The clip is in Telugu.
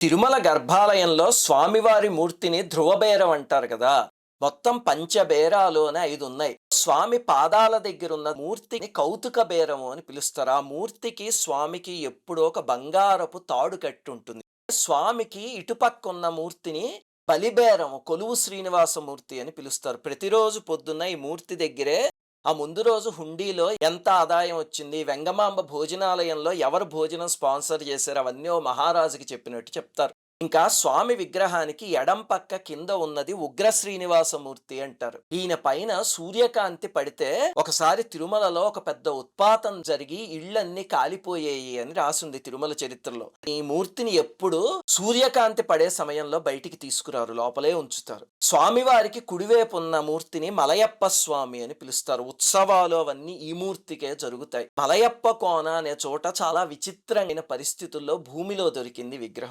తిరుమల గర్భాలయంలో స్వామివారి మూర్తిని ధ్రువబేరం అంటారు కదా. మొత్తం పంచబేరాలు అని ఐదు ఉన్నాయి. స్వామి పాదాల దగ్గర ఉన్న మూర్తిని కౌతుక బేరము అని పిలుస్తారు. ఆ మూర్తికి స్వామికి ఎప్పుడో ఒక బంగారపు తాడు కట్టి ఉంటుంది స్వామికి ఇటుపక్క ఉన్న మూర్తిని బలిబేరము కొలువు శ్రీనివాసమూర్తి అని పిలుస్తారు. ప్రతిరోజు పొద్దున్న ఈ మూర్తి దగ్గరే ఆ ముందు రోజు హుండీలో ఎంత ఆదాయం వచ్చింది? వెంగమాంబ భోజనాలయంలో ఎవరు భోజనం స్పాన్సర్ చేశారు? అవన్నీ ఓ మహారాజుకి చెప్పినట్టు చెప్తారు. ఇంకా స్వామి విగ్రహానికి ఎడం పక్క కింద ఉన్నది ఉగ్ర శ్రీనివాసమూర్తి అంటారు. ఈయన పైన సూర్యకాంతి పడితే ఒకసారి తిరుమలలో ఒక పెద్ద ఉత్పాతం జరిగి ఇళ్ళన్నీ కాలిపోయాయి అని రాసింది తిరుమల చరిత్రలో. ఈ మూర్తిని ఎప్పుడు సూర్యకాంతి పడే సమయంలో బయటికి తీసుకురారు లోపలే ఉంచుతారు. స్వామివారికి కుడివైపు ఉన్న మూర్తిని మలయప్ప స్వామి అని పిలుస్తారు. ఉత్సవాలు అవన్నీ ఈ మూర్తికే జరుగుతాయి. మలయప్ప కోన అనే చోట చాలా విచిత్రమైన పరిస్థితుల్లో భూమిలో దొరికింది విగ్రహం.